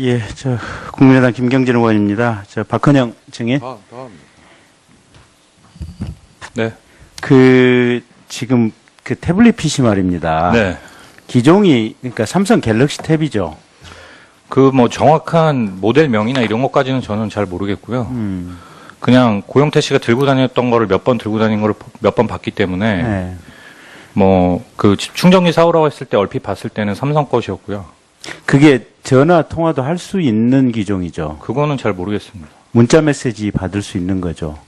예, 저 국민의당 김경진 의원입니다. 저 박헌영 증인. 다음, 다음입니다. 네. 그 지금 그 태블릿 PC 말입니다. 네. 기종이 그러니까 삼성 갤럭시 탭이죠. 그 뭐 정확한 모델명이나 이런 것까지는 저는 잘 모르겠고요. 음. 그냥 고영태 씨가 들고 다녔던 거를 몇 번 들고 다닌 거를 몇 번 봤기 때문에 네. 뭐그 충전기 사오라고 했을 때 얼핏 봤을 때는 삼성 것이었고요. 그게 전화 통화도 할 수 있는 기종이죠. 그거는 잘 모르겠습니다. 문자 메시지 받을 수 있는 거죠.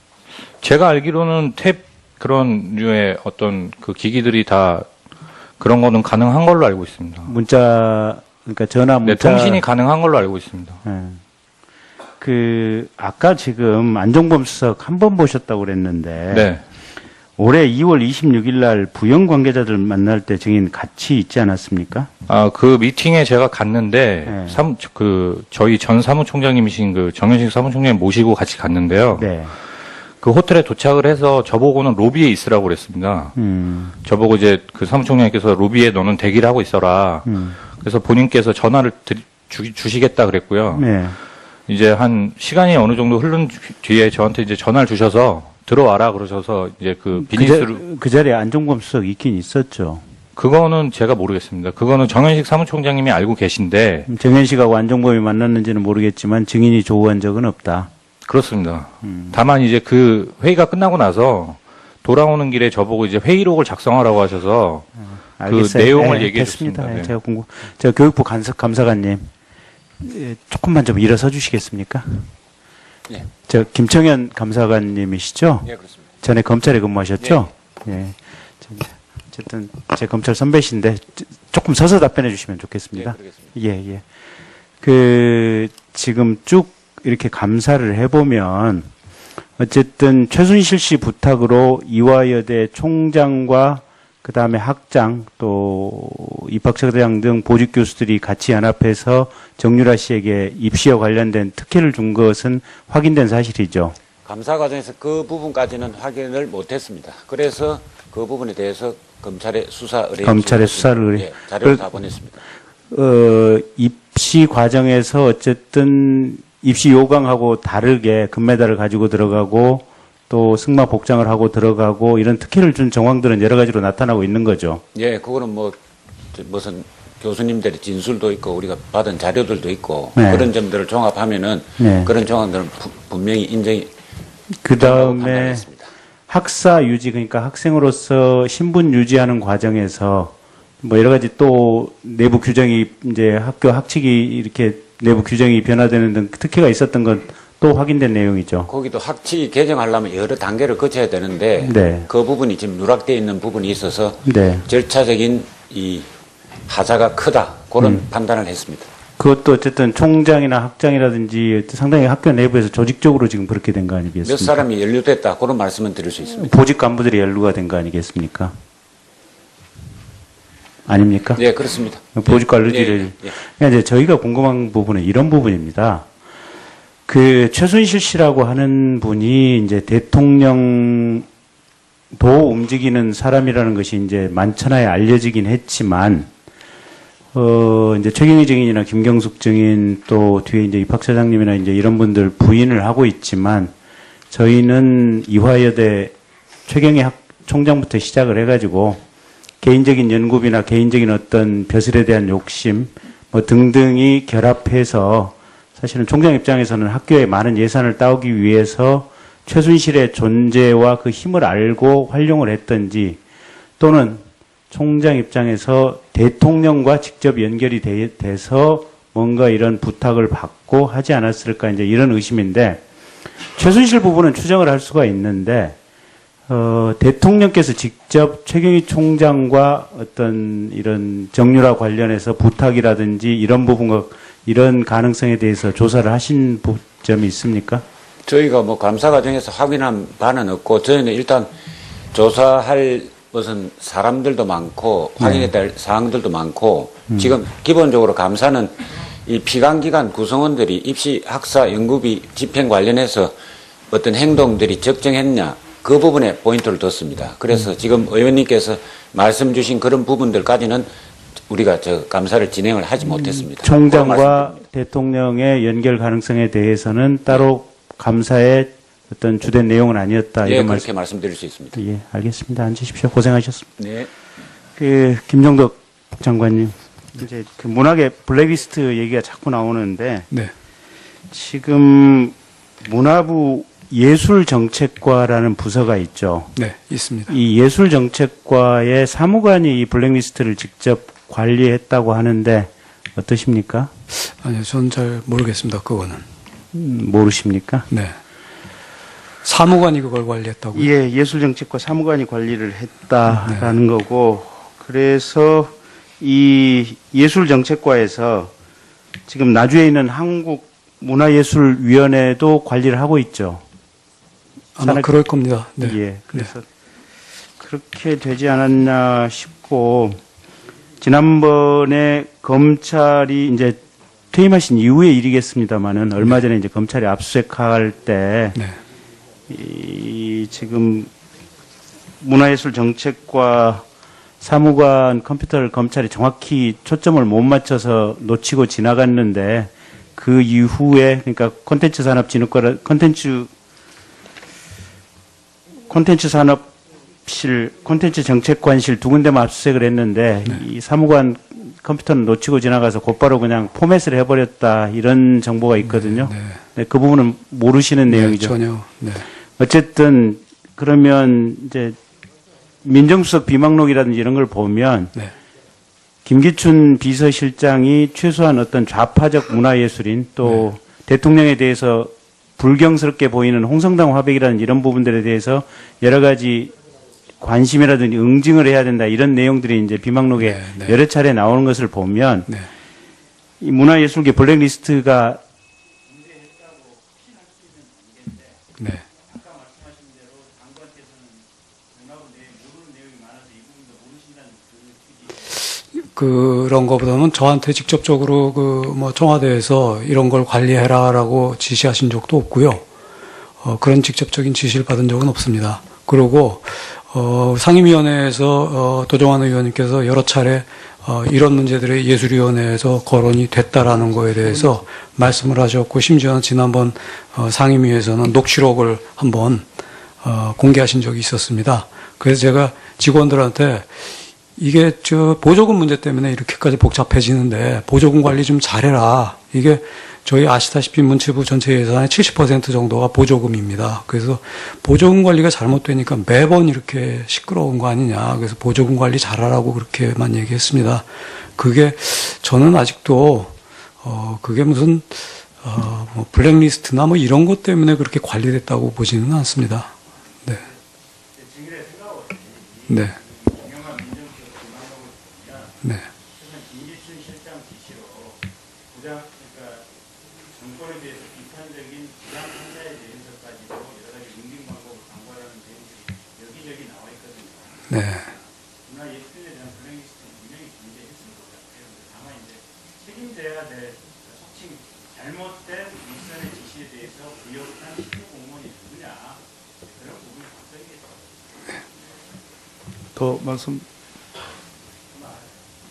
제가 알기로는 탭 그런 류의 어떤 그 기기들이 다 그런 거는 가능한 걸로 알고 있습니다. 문자 그러니까 전화 네, 문자 통신이 가능한 걸로 알고 있습니다. 예. 그 아까 지금 안종범 수석 한 번 보셨다고 그랬는데 네. 올해 2월 26일 날 부영 관계자들 만날 때 증인 같이 있지 않았습니까? 아, 그 미팅에 제가 갔는데, 네. 사무, 그, 저희 전 사무총장님이신 그 정현식 사무총장님 모시고 같이 갔는데요. 네. 그 호텔에 도착을 해서 저보고는 로비에 있으라고 그랬습니다. 음. 저보고 이제 그 사무총장님께서 로비에 너는 대기를 하고 있어라. 음. 그래서 본인께서 전화를 드리, 주, 주시겠다 그랬고요. 네. 이제 한 시간이 어느 정도 흐른 뒤에 저한테 이제 전화를 주셔서 들어와라 그러셔서 이제 그 그, 자, 비즈니스를 그 자리에 안종범 수석 있긴 있었죠. 그거는 제가 모르겠습니다. 그거는 정현식 사무총장님이 알고 계신데 정현 씨하고 안종범이 만났는지는 모르겠지만 증인이 조우한 적은 없다. 그렇습니다. 음. 다만 이제 그 회의가 끝나고 나서 돌아오는 길에 저보고 이제 회의록을 작성하라고 하셔서 알겠어요. 내용을 네, 얘기해. 줬습니다. 네, 네. 제가 공부, 제가 교육부 감사, 감사관님 예, 조금만 좀 일어서 주시겠습니까? 네. 저 김청현 감사관님이시죠? 예, 그렇습니다. 전에 검찰에 근무하셨죠? 예. 저- 어쨌든 제 검찰 선배신데 조- 조금 서서 답변해 주시면 예, 좋겠습니다. 그러겠습니다. 예, 예. 그, 지금 쭉 이렇게 감사를 해보면, 어쨌든 최순실 씨 부탁으로 이화여대 총장과 그 다음에 학장 또 입학처장 등 보직 교수들이 같이 연합해서 정유라 씨에게 입시와 관련된 특혜를 준 것은 확인된 사실이죠. 감사 과정에서 그 부분까지는 확인을 못했습니다. 그래서 그 부분에 대해서 검찰에 수사 의뢰 검찰에 수사를 의뢰- 예, 자료를 그- 다 보냈습니다. 어, 입시 과정에서 어쨌든 입시 요강하고 다르게 금메달을 가지고 들어가고 또 승마 복장을 하고 들어가고 이런 특혜를 준 정황들은 여러 가지로 나타나고 있는 거죠. 예, 그거는 뭐 저, 무슨 교수님들의 진술도 있고 우리가 받은 자료들도 있고 네. 그런 점들을 종합하면은 네. 그런 정황들은 부- 분명히 인정이 그 다음에. 학사 유지 그러니까 학생으로서 신분 유지하는 과정에서 뭐 여러 가지 또 내부 규정이 이제 학교 학칙이 이렇게 내부 규정이 변화되는 등 특혜가 있었던 건 또 확인된 내용이죠. 거기도 학칙 개정하려면 여러 단계를 거쳐야 되는데 네. 그 부분이 지금 누락되어 있는 부분이 있어서 네. 절차적인 이 하자가 크다 그런 음. 판단을 했습니다. 그것도 어쨌든 총장이나 학장이라든지 상당히 학교 내부에서 조직적으로 지금 그렇게 된 거 몇 아니겠습니까? 사람이 연루됐다 그런 말씀은 드릴 수 있습니다. 보직 간부들이 연루가 된 거 아니겠습니까? 아닙니까? 예, 그렇습니다. 보직 관리지를 예, 예, 예. 그러니까 이제 저희가 궁금한 부분은 이런 부분입니다. 그 최순실 씨라고 하는 분이 이제 대통령도 움직이는 사람이라는 것이 이제 만천하에 알려지긴 했지만 어 이제 최경희 증인이나 김경숙 증인 또 뒤에 이제 입학처장님이나 이제 이런 분들 부인을 하고 있지만 저희는 이화여대 최경희 학 총장부터 시작을 해가지고 개인적인 연구비나 개인적인 어떤 벼슬에 대한 욕심 뭐 등등이 결합해서 사실은 총장 입장에서는 학교에 많은 예산을 따오기 위해서 최순실의 존재와 그 힘을 알고 활용을 했던지 또는 총장 입장에서 대통령과 직접 연결이 돼, 돼서 뭔가 이런 부탁을 받고 하지 않았을까 이제 이런 의심인데 최순실 부분은 추정을 할 수가 있는데 어, 대통령께서 직접 최경희 총장과 어떤 이런 정유라 관련해서 부탁이라든지 이런 부분과 이런 가능성에 대해서 조사를 하신 부- 점이 있습니까? 저희가 뭐 감사 과정에서 확인한 바는 없고 저희는 일단 조사할 무슨 사람들도 많고 확인해야 될 사항들도 많고 지금 기본적으로 감사는 이 피감기관 구성원들이 입시 학사 연구비 집행 관련해서 어떤 행동들이 적정했냐 그 부분에 포인트를 뒀습니다. 그래서 지금 의원님께서 말씀 주신 그런 부분들까지는 우리가 저 감사를 진행을 하지 못했습니다. 총장과. 대통령의 연결 가능성에 대해서는 따로 감사의 어떤 주된 내용은 아니었다 예, 이런 그렇게 말씀. 말씀드릴 수 있습니다. 예, 알겠습니다. 앉으십시오. 고생하셨습니다. 네. 그 김정덕 장관님, 이제 그 문학의 블랙리스트 얘기가 자꾸 나오는데 네. 지금 문화부 예술정책과라는 부서가 있죠. 네, 있습니다. 이 예술정책과의 사무관이 이 블랙리스트를 직접 관리했다고 하는데 어떠십니까? 아니요, 전잘 모르겠습니다. 그거는. 음, 모르십니까? 네. 사무관이 그걸 관리했다고 요? 예, 예술정책과 사무관이 관리를 했다라는 거고, 그래서 이 예술정책과에서 지금 나주에 있는 한국문화예술위원회도 관리를 하고 있죠. 아마 산업- 그럴 겁니다. 네. 예, 그래서 그렇게 되지 않았나 싶고, 지난번에 검찰이 이제 퇴임하신 이후의 일이겠습니다만은 얼마 전에 이제 검찰이 압수수색할 때 네. 이 지금 문화예술 정책과 사무관 컴퓨터를 검찰이 정확히 초점을 못 맞춰서 놓치고 지나갔는데 그 이후에 그러니까 콘텐츠 산업 진흥과 콘텐츠 콘텐츠 산업 실 콘텐츠 정책관실 두 군데만 압수수색을 했는데 이 사무관 컴퓨터는 놓치고 지나가서 곧바로 그냥 포맷을 해버렸다 이런 정보가 있거든요. 네. 네, 그 부분은 모르시는 내용이죠. 전혀. 네. 어쨌든 그러면 이제 민정수석 비망록이라든지 이런 걸 보면 네. 김기춘 비서실장이 최소한 어떤 좌파적 문화예술인 또 대통령에 대해서 불경스럽게 보이는 홍성당 화백이라는 이런 부분들에 대해서 여러 가지 관심이라든지 응징을 해야 된다 이런 내용들이 이제 비망록에 네, 네. 여러 차례 나오는 것을 보면 네. 이 문화예술계 블랙리스트가 네. 그런 거보다는 저한테 직접적으로 그 뭐 청와대에서 이런 걸 관리해라라고 지시하신 적도 없고요. 어, 그런 직접적인 지시를 받은 적은 없습니다. 그리고 어, 상임위원회에서 어, 도정환 의원님께서 여러 차례 어, 이런 문제들이 예술위원회에서 거론이 됐다라는 거에 대해서 말씀을 하셨고 심지어는 지난번 어, 상임위에서는 녹취록을 한번 어, 공개하신 적이 있었습니다. 그래서 제가 직원들한테 이게 저 보조금 문제 때문에 이렇게까지 복잡해지는데 보조금 관리 좀 잘해라. 이게 저희 아시다시피 문체부 전체 예산의 70% 정도가 보조금입니다. 그래서 보조금 관리가 잘못되니까 매번 이렇게 시끄러운 거 아니냐. 그래서 보조금 관리 잘하라고 그렇게만 얘기했습니다. 그게 저는 아직도 어 그게 무슨 어뭐 블랙리스트나 뭐 이런 것 때문에 그렇게 관리됐다고 보지는 않습니다. 네. 네. 네. 김기춘 실장 지시로 부장 그러니까 정권에 대해서 비판적인 부당 판사에 대해서까지도 여러 가지 응징 방법을 강구하라는 내용들이 여기저기 나와 있거든요. 네. 문화 예술에 대한 블랙리스트는 분명히 존재했을 것 같아요. 근데 다만 이제 책임져야 될 속칭 잘못된 윗선의 지시에 대해서 부역한 실무 공무원이 누구냐 그런 부분이 걱정이겠죠. 더 말씀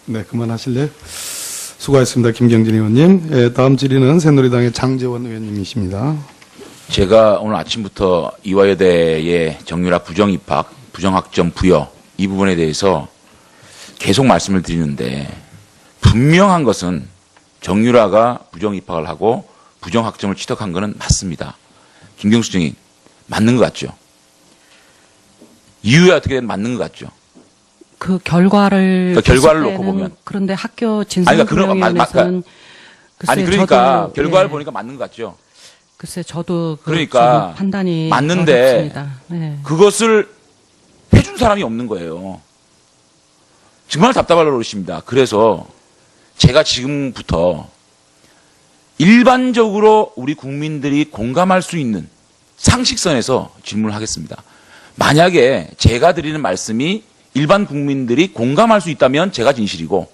네 그만하실래요? 수고하셨습니다 김경진 의원님 예, 다음 질의는 새누리당의 장재원 의원님이십니다 제가 오늘 아침부터 이화여대의 정유라 부정 입학, 부정학점 부여 이 부분에 대해서 계속 말씀을 드리는데 분명한 것은 정유라가 부정 입학을 하고 부정 학점을 취득한 것은 맞습니다. 김경수 증인 맞는 것 같죠? 이유야 어떻게 되면 맞는 것 같죠? 그 결과를 그 결과를 놓고 보면. 그런데 학교 아니, 그러니까 그런 마- 마- 아니 그러니까 저도, 결과를 예, 보니까 맞는 것 같죠? 글쎄 저도 그 그러니까 판단이 맞는데. 네. 그것을 해준 사람이 없는 거예요. 정말 답답할 노릇입니다. 그래서 제가 지금부터 일반적으로 우리 국민들이 공감할 수 있는 상식선에서 질문을 하겠습니다. 만약에 제가 드리는 말씀이 일반 국민들이 공감할 수 있다면 제가 진실이고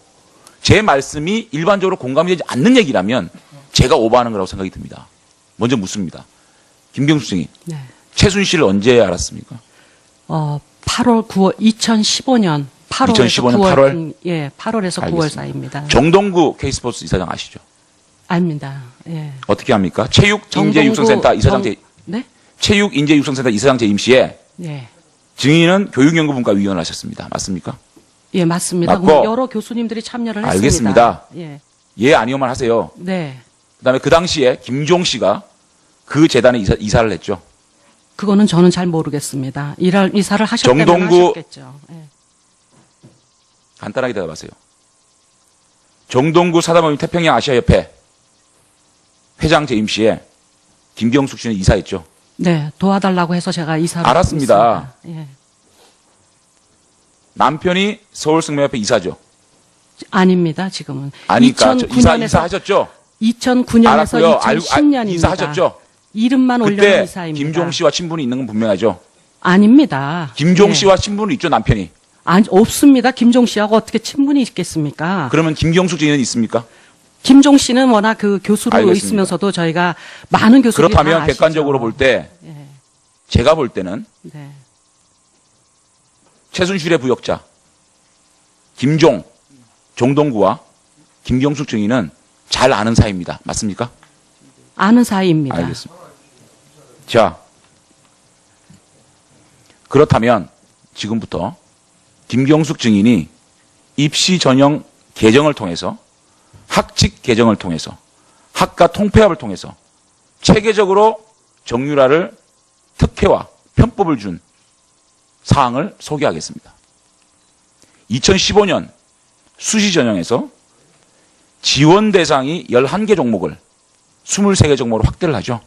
제 말씀이 일반적으로 공감이 되지 않는 얘기라면 제가 오버하는 거라고 생각이 듭니다. 먼저 묻습니다. 김경수 증인, 네. 최순실을 언제 알았습니까? 어 8월 9월 2015년 8월에서 2015년 9월 8월? 예, 8월에서 9월 알겠습니다. 사이입니다. 정동구 K스포츠 이사장 아시죠? 아닙니다. 예. 어떻게 합니까? 체육 인재 육성센터 이사장 정- 제 네? 체육 인재 육성센터 이사장 재임 시에 예. 증인은 교육연구분과 위원을 하셨습니다. 맞습니까? 예, 맞습니다. 맞고. 뭐 여러 교수님들이 참여를 했습니다. 알겠습니다. 예. 예 아니오만 하세요. 네. 그다음에 그 당시에 김종 씨가 그 재단에 이사, 이사를 했죠. 그거는 저는 잘 모르겠습니다. 일할 이사를 하셨다면 정동구- 하셨겠죠. 예. 간단하게 대답하세요. 정동구 사단법인 태평양 아시아협회 회장 재임 시에 김경숙 씨는 이사했죠. 네, 도와달라고 해서 제가 이사를 알았습니다. 예. 남편이 서울 승매협회 이사죠. 아닙니다. 지금은 아니까 저 이사 2009년에서 이사하셨죠. 2009년에서 알았고요. 알고- 아, 2010년입니다. 이사하셨죠. 이름만 올려놓은 이사입니다. 김종 씨와 친분이 있는 건 분명하죠. 아닙니다. 김종 예. 씨와 친분은 있죠 남편이. 아니, 없습니다. 김종 씨하고 어떻게 친분이 있겠습니까? 그러면 김경숙 증인은 있습니까? 김종 씨는 워낙 그 교수로 알겠습니다. 있으면서도 저희가 많은 교수들이 다 그렇다면 아시죠. 객관적으로 볼 때 예. 제가 볼 때는 네. 최순실의 부역자 김종, 정동구와 김경숙 증인은 잘 아는 사이입니다. 맞습니까? 아는 사이입니다. 알겠습니다. 자, 그렇다면 지금부터 김경숙 증인이 입시 전형 개정을 통해서 학칙 개정을 통해서 학과 통폐합을 통해서 체계적으로 정유라를 특혜와 편법을 준 사항을 소개하겠습니다. 2015년 수시 전형에서 지원 대상이 11개 종목을 23개 종목으로 확대를 하죠.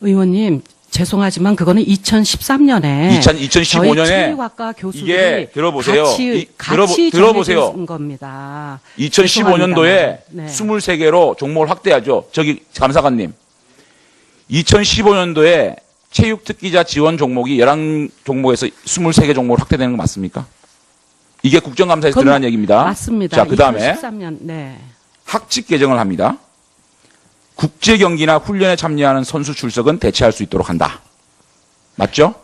의원님 죄송하지만 그거는 2013년에 2000 2015 년에 체육학과 교수들이 이게 들어보세요. 같이 이- 들어보- 같이 들어보 세요. 정해진 겁니다. 2015년도에 죄송합니다만. 네. 23개로 종목을 확대하죠. 저기 감사관님. 2015년도에 체육 특기자 지원 종목이 11 종목에서 23개 종목으로 확대되는 거 맞습니까? 이게 국정감사에서 드러난 얘기입니다. 맞습니다. 자, 그다음에 2013년 네. 학칙 개정을 합니다. 국제 경기나 훈련에 참여하는 선수 출석은 대체할 수 있도록 한다. 맞죠?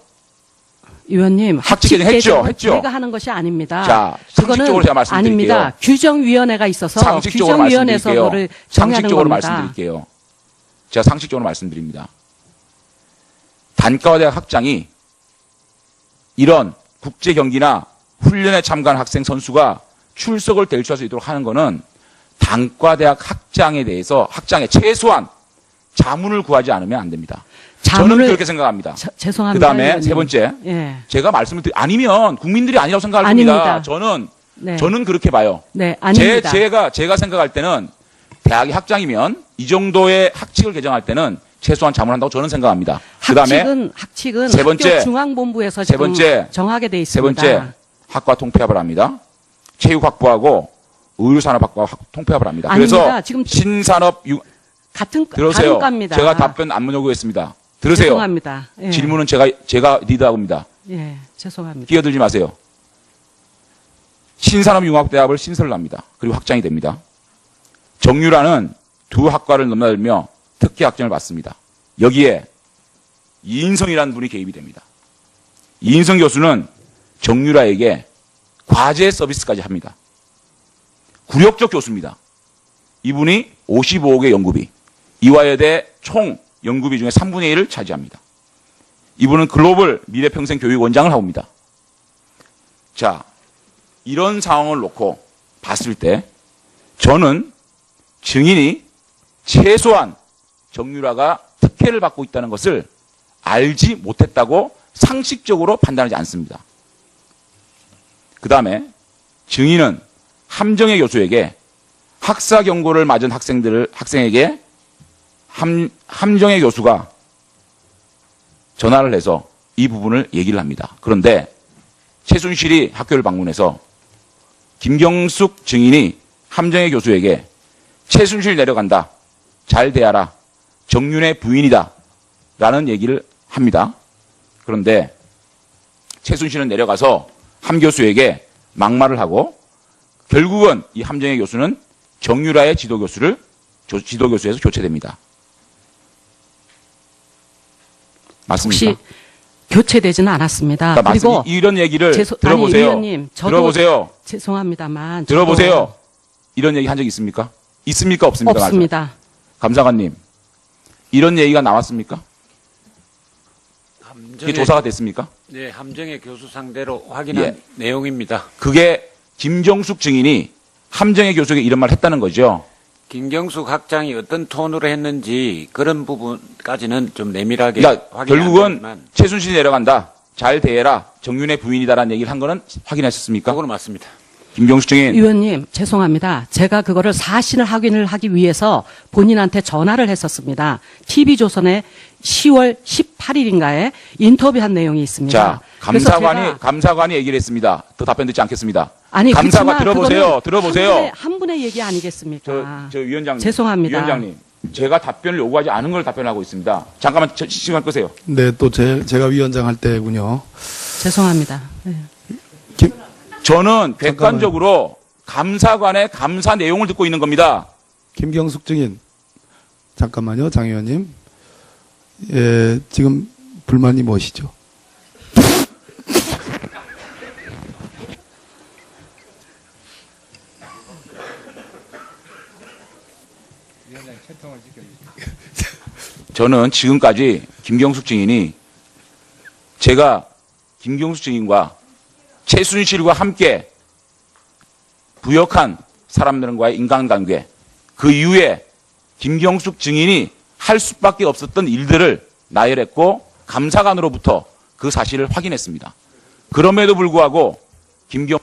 의원님 학칙 개정 했죠? 했죠? 제가 하는 것이 아닙니다. 자, 상식적으로 제가 말씀드릴게요. 아닙니다. 규정위원회가 있어서 상식적으로 규정위원회에서 말씀드릴게요. 그거를 정하는 상식적으로 겁니다. 말씀드릴게요. 제가 상식적으로 말씀드립니다. 단과대학 학장이 이런 국제 경기나 훈련에 참가한 학생 선수가 출석을 대출할 수 있도록 하는 것은 단과대학 학장에 대해서 학장에 최소한 자문을 구하지 않으면 안 됩니다. 저는 자문을 그렇게 생각합니다. 저- 죄송합니다. 그다음에 의원님. 세 번째 예. 제가 말씀을 드리 아니면 국민들이 아니라고 생각할 아닙니다. 겁니다. 저는 네. 저는 그렇게 봐요. 네, 제, 아닙니다. 제가, 제가 생각할 때는 대학의 학장이면 이 정도의 학칙을 개정할 때는 최소한 자문한다고 저는 생각합니다. 그 다음에 학칙은 학칙은 세 번째, 중앙본부에서 세 번째, 정하게 돼세 있습니다. 번째, 학과 통폐합을 합니다. 체육학부하고 학- 통폐합을 합니다. 그래서 아닙니다. 지금 신산업, 유, 같은 들으세요. 과입니다. 제가 답변 안 요구했습니다. 들으세요. 죄송합니다. 예. 질문은 제가, 제가 리드하고입니다. 예, 죄송합니다. 끼어들지 마세요. 신산업융합대학을 신설을 합니다. 그리고 확장이 됩니다. 정유라는 두 학과를 넘나들며 특기 학점을 받습니다. 여기에 이인성이라는 분이 개입이 됩니다. 이인성 교수는 정유라에게 과제 서비스까지 합니다. 굴욕적 교수입니다. 이분이 55억의 연구비, 이화여대 총 연구비 중에 3분의 1을 차지합니다. 이분은 글로벌 미래평생 교육 원장을 하고 있습니다. 자, 이런 상황을 놓고 봤을 때 저는 증인이 최소한 정유라가 특혜를 받고 있다는 것을 알지 못했다고 상식적으로 판단하지 않습니다. 그 다음에 증인은 함정의 교수에게 학사 경고를 맞은 학생들을 학생에게 함, 함정의 교수가 전화를 해서 이 부분을 얘기를 합니다. 그런데 최순실이 학교를 방문해서 김경숙 증인이 함정의 교수에게 최순실 내려간다. 잘 대하라. 정윤의 부인이다. 라는 얘기를 합니다. 그런데 최순실은 내려가서 함 교수에게 막말을 하고 결국은 이 함정의 교수는 정유라의 지도 교수를 지도 교수에서 교체됩니다. 맞습니까? 혹시 교체되지는 않았습니다. 그러니까 그리고 이런 얘기를 죄송- 들어보세요. 아니, 의원님, 저도 들어보세요. 죄송합니다만 저도 들어보세요. 이런 얘기 한 적 있습니까? 있습니까? 없습니까? 없습니다. 감사관님, 이런 얘기가 나왔습니까? 이게 함정의, 조사가 됐습니까? 네, 함정의 교수 상대로 확인한 예. 내용입니다. 그게 김정숙 증인이 함정의 교수에게 이런 말을 했다는 거죠. 김경숙 학장이 어떤 톤으로 했는지 그런 부분까지는 좀 내밀하게 그러니까 확인이 안 결국은 되지만 최순실이 내려간다. 잘 대해라. 정윤의 부인이다라는 얘기를 한 거는 확인하셨습니까? 그거는 맞습니다. 김경숙 증인. 의원님 죄송합니다. 제가 그거를 사실 확인을 하기 위해서 본인한테 전화를 했었습니다. TV조선에 10월 18일인가에 인터뷰한 내용이 있습니다. 자, 그래서 감사관이 제가- 감사관이 얘기를 했습니다. 더 답변 듣지 않겠습니다. 아니 감사관 그렇지만 들어보세요. 그거는 들어보세요. 한 분의, 한 분의 얘기 아니겠습니까? 저, 저 위원장님. 죄송합니다. 위원장님. 제가 답변을 요구하지 않은 걸 답변하고 있습니다. 잠깐만 저, 시간 끄세요. 네, 또 제, 제가 위원장 할 때군요. 죄송합니다. 네. 김, 저는 객관적으로 감사관의 감사 내용을 듣고 있는 겁니다. 김경숙 증인. 잠깐만요, 장 의원님. 예, 지금 불만이 무엇이죠? 저는 지금까지 김경숙 증인이 제가 김경숙 증인과 최순실과 함께 부역한 사람들과의 인간관계 그 이후에 김경숙 증인이 할 수밖에 없었던 일들을 나열했고 감사관으로부터 그 사실을 확인했습니다. 그럼에도 불구하고 김경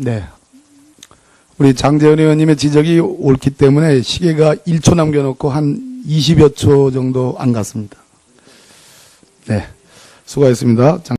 네. 우리 장재현 의원님의 지적이 옳기 때문에 시계가 1초 남겨놓고 한 20여 초 정도 안 갔습니다. 네. 수고하셨습니다. 장-